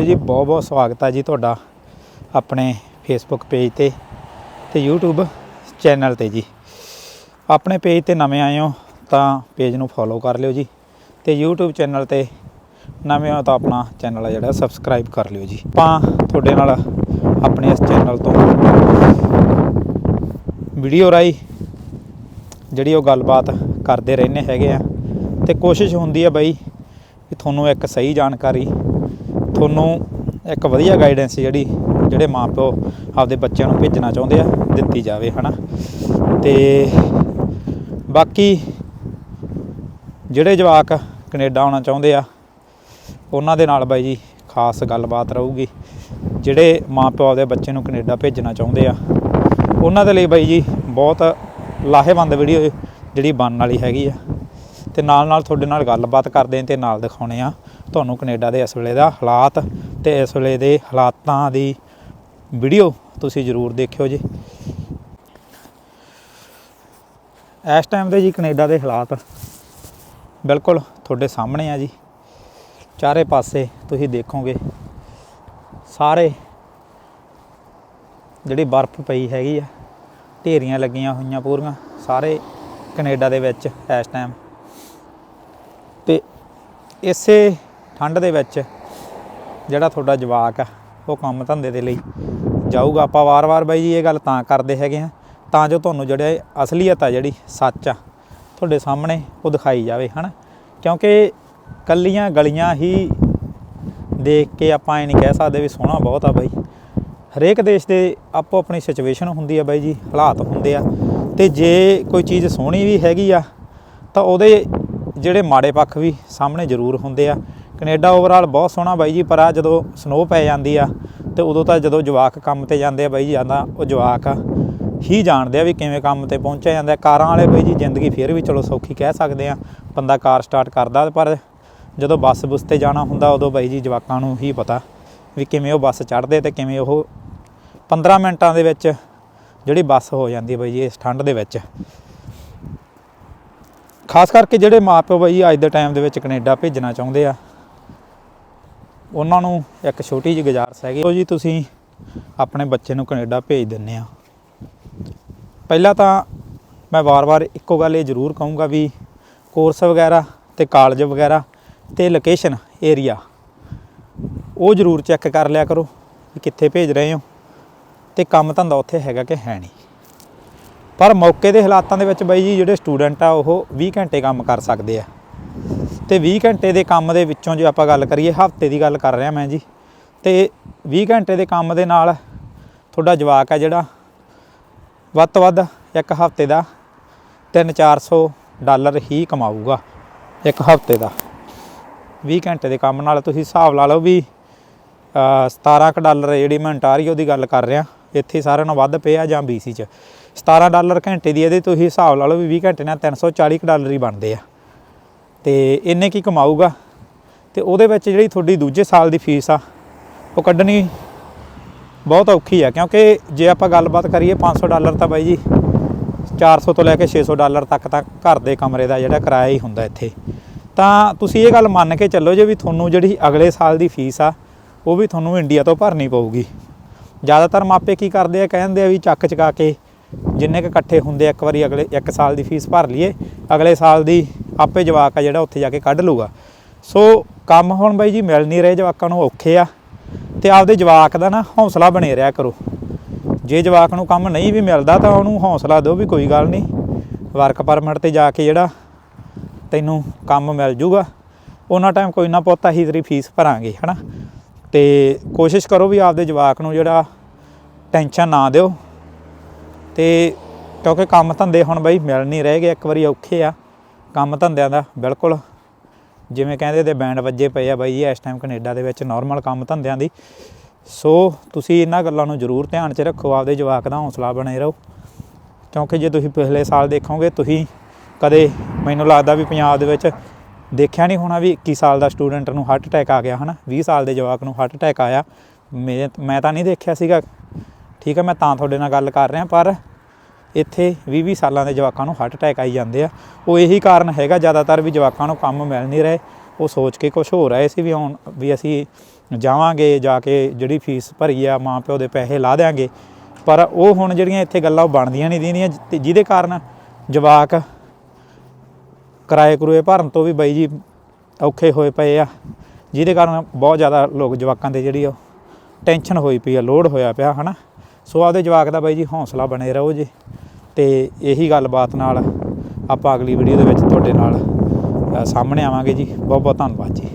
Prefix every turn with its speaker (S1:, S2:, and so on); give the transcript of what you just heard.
S1: ਜੀ, ਬਹੁਤ ਬਹੁਤ ਸਵਾਗਤ ਹੈ ਜੀ ਤੁਹਾਡਾ ਆਪਣੇ ਫੇਸਬੁੱਕ ਪੇਜ ਤੇ ਤੇ YouTube ਚੈਨਲ ਤੇ ਜੀ। ਆਪਣੇ ਪੇਜ ਤੇ ਨਵੇਂ ਆਏ ਹੋ ਤਾਂ ਪੇਜ ਨੂੰ ਫੋਲੋ ਕਰ ਲਿਓ ਜੀ ਤੇ YouTube ਚੈਨਲ ਤੇ ਨਵੇਂ ਹੋ ਤਾਂ ਆਪਣਾ ਚੈਨਲ ਆ ਜਿਹੜਾ ਸਬਸਕ੍ਰਾਈਬ ਕਰ ਲਿਓ ਜੀ। ਆਪਾਂ ਤੁਹਾਡੇ ਨਾਲ ਆਪਣੇ ਇਸ ਚੈਨਲ ਤੋਂ ਵੀਡੀਓ ਰਾਈ ਜਿਹੜੀ ਉਹ ਗੱਲਬਾਤ ਕਰਦੇ ਰਹਿੰਦੇ ਹੈਗੇ ਆ ਤੇ ਕੋਸ਼ਿਸ਼ ਹੁੰਦੀ ਆ ਬਈ ਵੀ ਤੁਹਾਨੂੰ ਇੱਕ ਸਹੀ ਜਾਣਕਾਰੀ ਤੁਹਾਨੂੰ ਇੱਕ ਵਧੀਆ ਗਾਈਡੈਂਸ ਜਿਹੜੀ, ਜਿਹੜੇ ਮਾਪਿਓ ਆਪਦੇ ਬੱਚਿਆਂ ਨੂੰ ਭੇਜਣਾ ਚਾਹੁੰਦੇ ਆ, ਦਿੱਤੀ ਜਾਵੇ, ਹਨਾ? ਤੇ ਬਾਕੀ ਜਿਹੜੇ ਜਵਾਕ ਕੈਨੇਡਾ ਆਉਣਾ ਚਾਹੁੰਦੇ ਆ, ਉਹਨਾਂ ਦੇ ਨਾਲ ਬਾਈ ਜੀ ਖਾਸ ਗੱਲਬਾਤ ਰਹੂਗੀ। ਜਿਹੜੇ ਮਾਪਿਓ ਆਪਦੇ ਬੱਚੇ ਨੂੰ ਕੈਨੇਡਾ ਭੇਜਣਾ ਚਾਹੁੰਦੇ ਆ, ਉਹਨਾਂ ਦੇ ਲਈ ਬਾਈ ਜੀ ਬਹੁਤ ਲਾਹੇਵੰਦ ਵੀਡੀਓ ਜਿਹੜੀ ਬਣਨ ਵਾਲੀ ਹੈਗੀ ਆ। ਤੇ ਨਾਲ ਨਾਲ ਤੁਹਾਡੇ ਨਾਲ ਗੱਲਬਾਤ ਕਰਦੇ ਹਾਂ ਤੇ ਨਾਲ ਦਿਖਾਉਣੇ ਆ। ਤੁਹਾਨੂੰ ਕੈਨੇਡਾ ਦੇ ਇਸ ਵੇਲੇ ਦਾ ਹਾਲਾਤ ਤੇ ਇਸ ਵੇਲੇ ਦੇ ਹਾਲਾਤਾਂ ਦੀ ਵੀਡੀਓ ਤੁਸੀਂ ਜ਼ਰੂਰ ਦੇਖਿਓ ਜੀ। ਇਸ ਟਾਈਮ ਦੇ ਜੀ ਕੈਨੇਡਾ ਦੇ ਹਾਲਾਤ ਬਿਲਕੁਲ ਤੁਹਾਡੇ ਸਾਹਮਣੇ ਆ ਜੀ। ਚਾਰੇ ਪਾਸੇ ਤੁਸੀਂ ਦੇਖੋਗੇ, ਸਾਰੇ ਜਿਹੜੀ ਬਰਫ਼ ਪਈ ਹੈਗੀ ਆ, ਢੇਰੀਆਂ ਲੱਗੀਆਂ ਹੋਈਆਂ ਪੂਰੀਆਂ, ਸਾਰੇ ਕੈਨੇਡਾ ਦੇ ਵਿੱਚ ਇਸ ਟਾਈਮ ਤੇ ਇਸੇ ਠੰਡ ਦੇ ਵਿੱਚ ਜਿਹੜਾ ਤੁਹਾਡਾ ਜਵਾਕ ਆ, ਉਹ ਕੰਮ ਧੰਦੇ ਦੇ ਲਈ ਜਾਊਗਾ। ਆਪਾਂ ਵਾਰ-ਵਾਰ ਬਾਈ ਜੀ ਇਹ ਗੱਲ ਤਾਂ ਕਰਦੇ ਹੈਗੇ ਆ, ਤਾਂ ਜੋ ਤੁਹਾਨੂੰ ਜਿਹੜੇ ਅਸਲੀਅਤ ਆ ਜਿਹੜੀ ਸੱਚ ਆ, ਤੁਹਾਡੇ ਸਾਹਮਣੇ ਉਹ ਦਿਖਾਈ ਜਾਵੇ, ਹਨਾ? ਕਿਉਂਕਿ ਕੱਲੀਆਂ ਗਲੀਆਂ ਹੀ ਦੇਖ ਕੇ ਆਪਾਂ ਇਹ ਨਹੀਂ ਕਹਿ ਸਕਦੇ ਵੀ ਸੋਹਣਾ ਬਹੁਤ ਆ ਬਾਈ। ਹਰੇਕ ਦੇਸ਼ ਦੇ ਆਪੋ ਆਪਣੀ ਸਿਚੁਏਸ਼ਨ ਹੁੰਦੀ ਆ ਬਾਈ ਜੀ, ਹਾਲਾਤ ਹੁੰਦੇ ਆ। ਤੇ ਜੇ ਕੋਈ ਚੀਜ਼ ਸੋਹਣੀ ਵੀ ਹੈਗੀ ਆ, ਤਾਂ ਉਹਦੇ ਜਿਹੜੇ ਮਾੜੇ ਪੱਖ ਵੀ ਸਾਹਮਣੇ ਜ਼ਰੂਰ ਹੁੰਦੇ ਆ। ਕੈਨੇਡਾ ਓਵਰਆਲ ਬਹੁਤ ਸੋਹਣਾ ਬਾਈ ਜੀ, ਪਰ ਆ ਜਦੋਂ ਸਨੋ ਪੈ ਜਾਂਦੀ ਆ ਤੇ ਉਦੋਂ ਤਾਂ ਜਦੋਂ ਜਵਾਕ ਕੰਮ ਤੇ ਜਾਂਦੇ ਆ ਬਾਈ ਜੀ, ਆਂਦਾ ਉਹ ਜਵਾਕ ਹੀ ਜਾਣਦੇ ਆ ਵੀ ਕਿਵੇਂ ਕੰਮ ਤੇ ਪਹੁੰਚਿਆ ਜਾਂਦਾ। ਕਾਰਾਂ ਵਾਲੇ ਬਾਈ ਜੀ, ਜ਼ਿੰਦਗੀ ਫੇਰ ਵੀ ਚਲੋ ਸੌਖੀ ਕਹਿ ਸਕਦੇ ਆ, ਬੰਦਾ ਕਾਰ ਸਟਾਰਟ ਕਰਦਾ ਪਰ ਜਦੋਂ ਬੱਸ ਬੁਸ ਤੇ ਜਾਣਾ ਹੁੰਦਾ, ਉਦੋਂ ਬਾਈ ਜੀ ਜਵਾਕਾਂ ਨੂੰ ਹੀ ਪਤਾ ਵੀ ਕਿਵੇਂ ਉਹ ਬੱਸ ਚੜ੍ਹਦੇ ਤੇ ਕਿਵੇਂ ਉਹ 15 ਮਿੰਟਾਂ ਦੇ ਵਿੱਚ ਜਿਹੜੀ ਬੱਸ ਹੋ ਜਾਂਦੀ ਹੈ ਬਾਈ ਜੀ, ਇਸ ਠੰਡ ਦੇ ਵਿੱਚ। ਖਾਸ ਕਰਕੇ ਜਿਹੜੇ ਮਾਪਿਓ ਬਾਈ ਜੀ ਅੱਜ ਦੇ ਟਾਈਮ ਦੇ ਵਿੱਚ ਕੈਨੇਡਾ ਭੇਜਣਾ ਚਾਹੁੰਦੇ ਆ ਉਹਨਾਂ ਨੂੰ ਇੱਕ ਛੋਟੀ ਜਿਹੀ ਗੁਜ਼ਾਰਿਸ਼ ਹੈਗੀ ਉਹ ਜੀ, ਤੁਸੀਂ ਆਪਣੇ ਬੱਚੇ ਨੂੰ ਕੈਨੇਡਾ ਭੇਜ ਦਿੰਨੇ ਆ ਪਹਿਲਾਂ ਤਾਂ ਮੈਂ ਵਾਰ-ਵਾਰ ਇੱਕੋ ਗੱਲ ਇਹ ਜ਼ਰੂਰ ਕਹੂੰਗਾ ਵੀ ਕੋਰਸ ਵਗੈਰਾ ਤੇ ਕਾਲਜ ਵਗੈਰਾ ਤੇ ਲੋਕੇਸ਼ਨ ਏਰੀਆ ਉਹ ਜ਼ਰੂਰ ਚੈੱਕ ਕਰ ਲਿਆ ਕਰੋ ਵੀ ਕਿੱਥੇ ਭੇਜ ਰਹੇ ਹੋ ਤੇ ਕੰਮ ਧੰਦਾ ਉੱਥੇ ਹੈਗਾ ਕਿ ਹੈ ਨਹੀਂ। ਪਰ ਮੌਕੇ ਦੇ ਹਾਲਾਤਾਂ ਦੇ ਵਿੱਚ ਬਾਈ ਜੀ, ਜਿਹੜੇ ਸਟੂਡੈਂਟ ਆ, ਉਹ 20 ਘੰਟੇ ਕੰਮ ਕਰ ਸਕਦੇ ਆ। ਤੇ 20 ਘੰਟੇ ਦੇ ਕੰਮ ਦੇ ਵਿੱਚੋਂ ਜੇ ਆਪਾਂ ਗੱਲ ਕਰੀਏ ਹਫ਼ਤੇ ਦੀ ਗੱਲ ਕਰ ਰਿਹਾ ਮੈਂ ਜੀ। ਤੇ 20 ਘੰਟੇ ਦੇ ਕੰਮ ਦੇ ਨਾਲ ਤੁਹਾਡਾ ਜਵਾਕ ਹੈ ਜਿਹੜਾ ਵੱਧ ਤੋਂ ਵੱਧ ਇੱਕ ਹਫ਼ਤੇ ਦਾ 3-400 ਡਾਲਰ ਹੀ ਕਮਾਊਗਾ ਇੱਕ ਹਫ਼ਤੇ ਦਾ। 20 ਘੰਟੇ ਦੇ ਕੰਮ ਨਾਲ ਤੁਸੀਂ ਹਿਸਾਬ ਲਾ ਲਓ ਵੀ ਅ, 17 ਕ ਡਾਲਰ ਜਿਹੜੀ ਮੈਂ ontario ਦੀ ਗੱਲ ਕਰ ਰਿਹਾ ਇੱਥੇ ਸਾਰਿਆਂ ਨਾਲੋਂ ਵੱਧ ਪਿਆ ਜਾਂ BC ਚ। 17 ਡਾਲਰ ਘੰਟੇ ਦੀ ਇਹਦੇ ਤੁਸੀਂ ਹਿਸਾਬ ਲਾ ਲਓ ਵੀ 20 ਘੰਟੇ ਨਾਲ 340 ਕ ਡਾਲਰ ਹੀ ਬਣਦੇ ਆ। ਤੇ ਇੰਨੇ ਕੀ ਕਮਾਊਗਾ? ਤੇ ਉਹਦੇ ਵਿੱਚ ਜਿਹੜੀ ਤੁਹਾਡੀ ਦੂਜੇ ਸਾਲ ਦੀ ਫੀਸ ਆ, ਉਹ ਕੱਢਣੀ ਬਹੁਤ ਔਖੀ ਆ, ਕਿਉਂਕਿ ਜੇ ਆਪਾਂ ਗੱਲਬਾਤ ਕਰੀਏ 500 ਡਾਲਰ ਤਾਂ ਬਾਈ ਜੀ 400 ਤੋਂ ਲੈ ਕੇ 600 ਡਾਲਰ ਤੱਕ ਤਾਂ ਘਰ ਦੇ ਕਮਰੇ ਦਾ ਜਿਹੜਾ ਕਿਰਾਇਆ ਹੀ ਹੁੰਦਾ ਇੱਥੇ। ਤਾਂ ਤੁਸੀਂ ਇਹ ਗੱਲ ਮੰਨ ਕੇ ਚੱਲੋ ਜੇ ਵੀ ਤੁਹਾਨੂੰ ਜਿਹੜੀ ਅਗਲੇ ਸਾਲ ਦੀ ਫੀਸ ਆ, ਉਹ ਵੀ ਤੁਹਾਨੂੰ ਇੰਡੀਆ ਤੋਂ ਭਰਨੀ ਪਊਗੀ। ਜ਼ਿਆਦਾਤਰ ਮਾਪੇ ਕੀ ਕਰਦੇ ਆ, ਕਹਿੰਦੇ ਆ ਵੀ ਚੱਕ ਚਕਾ ਕੇ ਜਿੰਨੇ ਕ ਇਕੱਠੇ ਹੁੰਦੇ ਇੱਕ ਵਾਰੀ ਅਗਲੇ, ਇੱਕ ਸਾਲ ਦੀ ਫੀਸ ਭਰ ਲਈਏ, ਅਗਲੇ ਸਾਲ ਦੀ ਆਪੇ ਜਵਾਕ ਆ ਜਿਹੜਾ ਉੱਥੇ ਜਾ ਕੇ ਕੱਢ ਲੂਗਾ ਸੋ ਕੰਮ ਹੁਣ ਬਾਈ ਜੀ ਮਿਲ ਨਹੀਂ ਰਹੇ ਜਵਾਕਾਂ ਨੂੰ, ਔਖੇ ਆ। ਤੇ ਆਪਦੇ ਜਵਾਕ ਦਾ ਨਾ ਹੌਸਲਾ ਬਣੇ ਰਿਹਾ ਕਰੋ। ਜੇ ਜਵਾਕ ਨੂੰ ਕੰਮ ਨਹੀਂ ਵੀ ਮਿਲਦਾ ਤਾਂ ਉਹਨੂੰ ਹੌਸਲਾ ਦਿਓ ਵੀ ਕੋਈ ਗੱਲ ਨਹੀਂ। ਵਰਕ ਪਰਮਿਟ ਤੇ ਜਾ ਕੇ ਜਿਹੜਾ ਤੈਨੂੰ ਕੰਮ ਮਿਲ ਜੂਗਾ, ਉਹਨਾਂ ਟਾਈਮ ਕੋਈ ਨਾ ਪੁੱਤ ਅਸੀਂ ਤੇਰੀ ਫੀਸ ਭਰਾਂਗੇ, ਹਨਾ। ਤੇ ਕੋਸ਼ਿਸ਼ ਕਰੋ ਵੀ ਆਪਦੇ ਜਵਾਕ ਨੂੰ ਜਿਹੜਾ ਟੈਨਸ਼ਨ ਨਾ ਦਿਓ। ਤੇ ਕਿਉਂਕਿ ਕੰਮ ਧੰਦੇ ਹੁਣ ਬਈ ਮਿਲ ਨਹੀਂ ਰਹੇਗੇ ਇੱਕ ਵਾਰੀ ਔਖੇ ਆ। ਕੰਮ ਧੰਦਿਆਂ ਦਾ, ਬਿਲਕੁਲ। ਜਿਵੇਂ ਕਹਿੰਦੇ ਤੇ ਬੈਂਡ ਵੱਜੇ ਪਏ ਆ ਬਾਈ ਜੀ, ਇਸ ਟਾਈਮ ਕੈਨੇਡਾ ਦੇ ਵਿੱਚ ਨਾਰਮਲ ਕੰਮ ਧੰਦਿਆਂ ਦੀ। ਸੋ ਤੁਸੀਂ ਇਹਨਾਂ ਗੱਲਾਂ ਨੂੰ ਜ਼ਰੂਰ ਧਿਆਨ 'ਚ ਰੱਖੋ, ਆਪਦੇ ਜਵਾਕ ਦਾ ਹੌਸਲਾ ਬਣੇ ਰਹੋ। ਕਿਉਂਕਿ ਜੇ ਤੁਸੀਂ ਪਿਛਲੇ ਸਾਲ ਦੇਖੋਗੇ, ਤੁਸੀਂ ਕਦੇ ਮੈਨੂੰ ਲੱਗਦਾ ਵੀ ਪੰਜਾਬ ਦੇ ਵਿੱਚ ਦੇਖਿਆ ਨਹੀਂ ਹੋਣਾ ਵੀ 21 ਸਾਲ ਦਾ ਸਟੂਡੈਂਟ ਨੂੰ ਹਾਰਟ ਅਟੈਕ ਆ ਗਿਆ, ਹਨਾ? 20 ਸਾਲ ਦੇ ਜਵਾਕ ਨੂੰ ਹਾਰਟ ਅਟੈਕ ਆਇਆ। ਮੈਂ ਮੈਂ ਤਾਂ ਨਹੀਂ ਦੇਖਿਆ ਸੀਗਾ। ਠੀਕ ਹੈ ਮੈਂ ਤਾਂ ਤੁਹਾਡੇ ਨਾਲ ਗੱਲ ਕਰ ਰਿਹਾ, ਪਰ ਇੱਥੇ 20-20 ਸਾਲਾਂ ਦੇ ਜਵਾਕਾਂ ਨੂੰ ਹਾਰਟ ਅਟੈਕ ਆਈ ਜਾਂਦੇ ਆ। ਉਹ ਇਹੀ ਕਾਰਨ ਹੈਗਾ, ਜ਼ਿਆਦਾਤਰ ਵੀ ਜਵਾਕਾਂ ਨੂੰ ਕੰਮ ਮਿਲ ਨਹੀਂ ਰਹੇ। ਉਹ ਸੋਚ ਕੇ ਕੁਝ ਹੋ ਰਹੇ ਸੀ ਵੀ ਹੁਣ ਵੀ ਅਸੀਂ ਜਾਵਾਂਗੇ, ਜਾ ਕੇ ਜਿਹੜੀ ਫੀਸ ਭਰੀ ਆ ਮਾਂ ਪਿਓ ਦੇ ਪੈਸੇ ਲਾ ਦੇਾਂਗੇ ਪਰ ਉਹ ਹੁਣ ਜਿਹੜੀਆਂ ਇੱਥੇ ਗੱਲਾਂ ਉਹ ਬਣਦੀਆਂ ਨਹੀਂ ਦੀਆਂ ਜਿਹਦੇ ਕਾਰਨ ਜਵਾਕ ਕਿਰਾਏ ਕਰੂਏ ਭਰਨ ਤੋਂ ਵੀ ਬਾਈ ਜੀ ਔਖੇ ਹੋਏ ਪਏ ਆ। ਜਿਹਦੇ ਕਾਰਨ ਬਹੁਤ ਜ਼ਿਆਦਾ ਲੋਕ ਜਵਾਕਾਂ ਦੇ ਜਿਹੜੀ ਉਹ ਟੈਨਸ਼ਨ ਹੋਈ ਪਈ ਆ, ਲੋਡ ਹੋਇਆ ਪਿਆ, ਹਨਾ? ਸੋ ਆਪਦੇ ਜਵਾਕ ਦਾ ਬਾਈ ਜੀ ਹੌਸਲਾ ਬਣੇ ਰਹੋ ਜੀ ਤੇ ਇਹੀ ਗੱਲਬਾਤ ਨਾਲ ਆਪਾਂ ਅਗਲੀ ਵੀਡੀਓ ਦੇ ਵਿੱਚ ਤੁਹਾਡੇ ਨਾਲ ਸਾਹਮਣੇ ਆਵਾਂਗੇ ਜੀ। ਬਹੁਤ ਬਹੁਤ ਧੰਨਵਾਦ ਜੀ।